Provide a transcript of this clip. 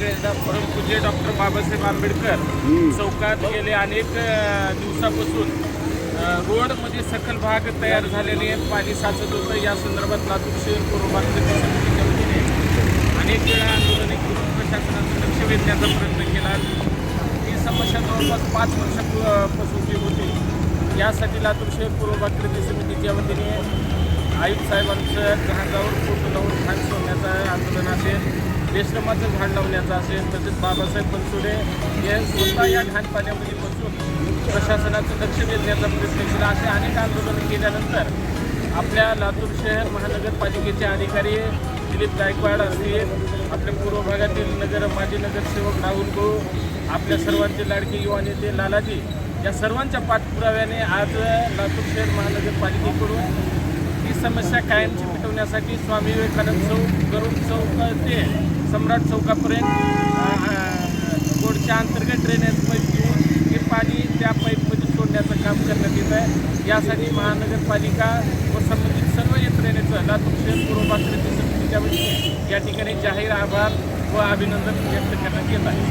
सगळ्यांचा परमपूज्य डॉक्टर बाबासाहेब आंबेडकर चौकात गेले अनेक दिवसापासून. रोडमध्ये सखल भाग तयार झालेले आहेत. पाणी साचत होतं. या संदर्भात लातूर शहर पूर्व भाग कृती समितीच्या वतीने अनेक वेळा आंदोलने करून प्रशासनाचं लक्ष वेधण्याचा प्रयत्न केला. ही समस्या जवळपास पाच वर्षापासून ती होती. यासाठी लातूर शहर पूर्व भाग कृती समितीच्या वतीने आयुक्त साहेबांचं जहाजावर फोटो लावून घाण सोडण्याचं आंदोलन असेल बेश्रमाचं झाड लावण्याचं असेल तसेच बाबासाहेब बनसोडे हे स्वतः या घाण पाण्यामध्ये बसून प्रशासनाचं लक्ष वेधण्याचा प्रयत्न केला. असे अनेक आंदोलनं केल्यानंतर आपल्या लातूर शहर महानगरपालिकेचे अधिकारी दिलीप गायकवाड असतील आपल्या पूर्व भागातील नगर माजी नगरसेवक राहुल गो आपल्या सर्वांचे लाडके युवा नेते लालाजी या सर्वांच्या पाठपुराव्याने आज लातूर शहर महानगरपालिकेकडून ही समस्या कायमची मिटवण्यासाठी स्वामी विवेकानंद चौक गरुड सम्राट चौकापर्यंत रोडच्या अंतर्गत ड्रेनेज पाईप घेऊन हे पाणी त्या पाईपमध्ये सोडण्याचं काम करण्यात येत आहे. यासाठी महानगरपालिका व संबंधित सर्व यंत्रणेचं लातूर शहर पूर्व समितीच्या वतीने या ठिकाणी जाहीर आभार व अभिनंदन व्यक्त करण्यात येत आहे.